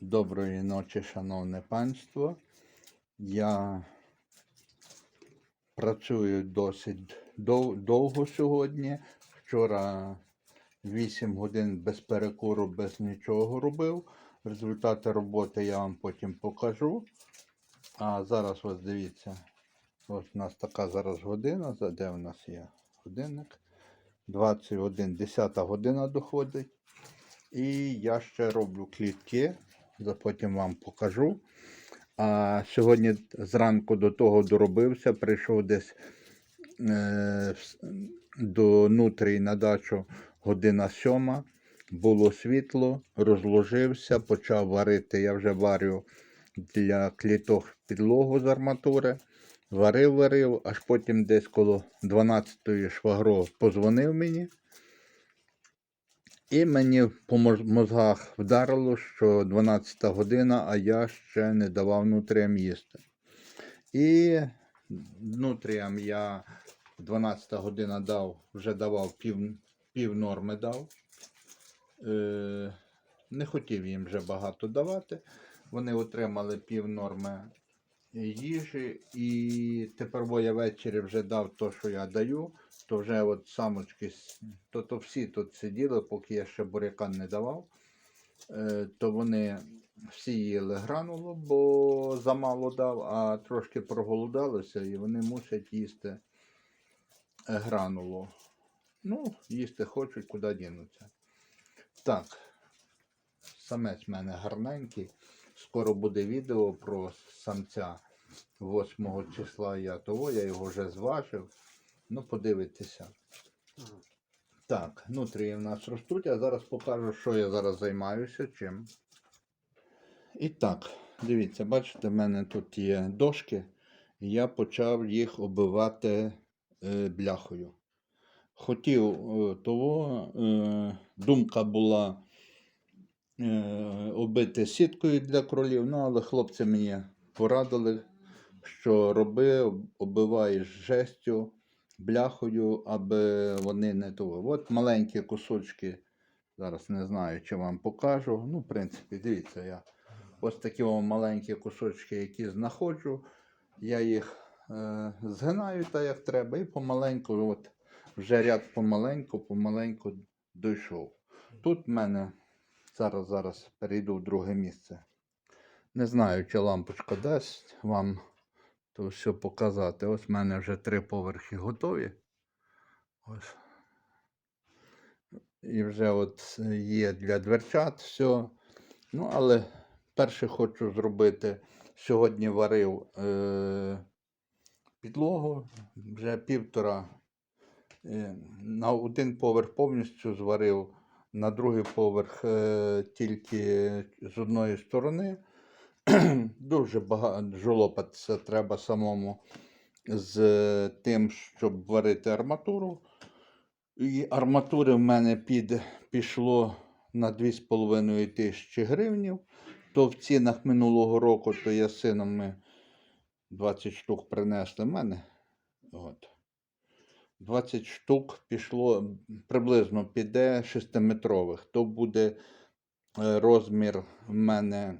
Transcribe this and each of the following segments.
Доброї ночі, шановне панство. Я працюю досить дов- довго сьогодні. Вчора 8 годин без перекуру, без нічого робив. Результати роботи я вам потім покажу. А зараз ось дивіться. Ось у нас така зараз година. За- Де в нас є годинник? 21, 10 година доходить. І я ще роблю клітки, потім вам покажу. А сьогодні зранку до того доробився, прийшов десь е, до нутрій на дачу година сьома. Було світло, розложився, почав варити. Я вже варю для кліток підлогу з арматури. Варив, варив, аж потім десь коло 12-ї швагро позвонив мені. І мені по мозгах вдарило, що 12 година, а я ще не давав нутріям їсти. І нутріям я 12 година дав, вже давав пів, пів норми дав. Е, не хотів їм вже багато давати. Вони отримали пів норми їжі, і тепер я ввечері вже дав те, що я даю, то вже от самочки, то, то всі тут сиділи, поки я ще буряка не давав, е, то вони всі їли гранулу, бо замало дав, а трошки проголодалися і вони мусять їсти гранулу. Ну, їсти хочуть, куди дінуться. Так, самець в мене гарненький. Скоро буде відео про самця 8 числа я того, я його вже зважив. Ну, подивитися. Так, нутрії в нас ростуть, а зараз покажу, що я зараз займаюся чим. І так, дивіться, бачите, в мене тут є дошки, і я почав їх оббивати е, бляхою. Хотів е, того, е, думка була е, оббити сіткою для кролів, ну але хлопці мені порадили, що роби, оббиваєш жестю, бляхою, аби вони не того. От маленькі кусочки, зараз не знаю, чи вам покажу. Ну, в принципі, дивіться, я ось такі о маленькі кусочки, які знаходжу, я їх е, згинаю так, як треба, і помаленьку, от вже ряд помаленьку, помаленьку дійшов. Тут в мене зараз, зараз перейду в друге місце. Не знаю, чи лампочка дасть вам то все показати. Ось в мене вже три поверхи готові. Ось. І вже от є для дверчат все. Ну, але перше хочу зробити. Сьогодні варив е, підлогу, вже півтора. Е, на один поверх повністю зварив, на другий поверх е, тільки з одної сторони. Дуже багато жолопатися треба самому з тим, щоб варити арматуру. І арматури в мене під, пішло на 2,5 тисячі гривнів. То в цінах минулого року, то я сином ми 20 штук принесли в мене. От. 20 штук пішло приблизно піде 6-метрових. То буде е, розмір в мене е,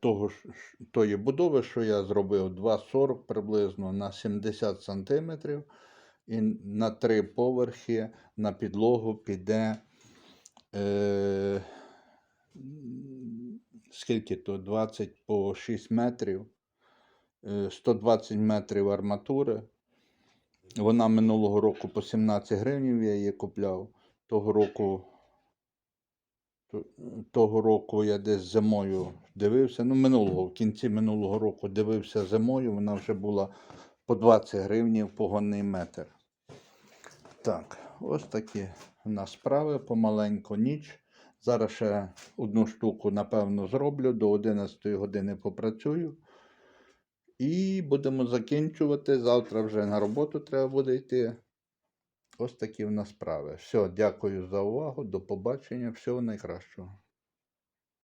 того, ж- тої будови, що я зробив 2,40 приблизно на 70 сантиметрів. І на три поверхи на підлогу піде. Е, скільки то? 20 по 6 метрів. Е, 120 метрів арматури. Вона минулого року по 17 гривень я її купляв. Того року, того року я десь зимою дивився. Ну, минулого, в кінці минулого року дивився зимою, вона вже була по 20 гривень погонний метр. Так, ось такі у нас справи помаленьку ніч. Зараз ще одну штуку, напевно, зроблю, до 11 години попрацюю. І будемо закінчувати. Завтра вже на роботу треба буде йти. Ось такі в нас справи. Все, дякую за увагу. До побачення. Всього найкращого.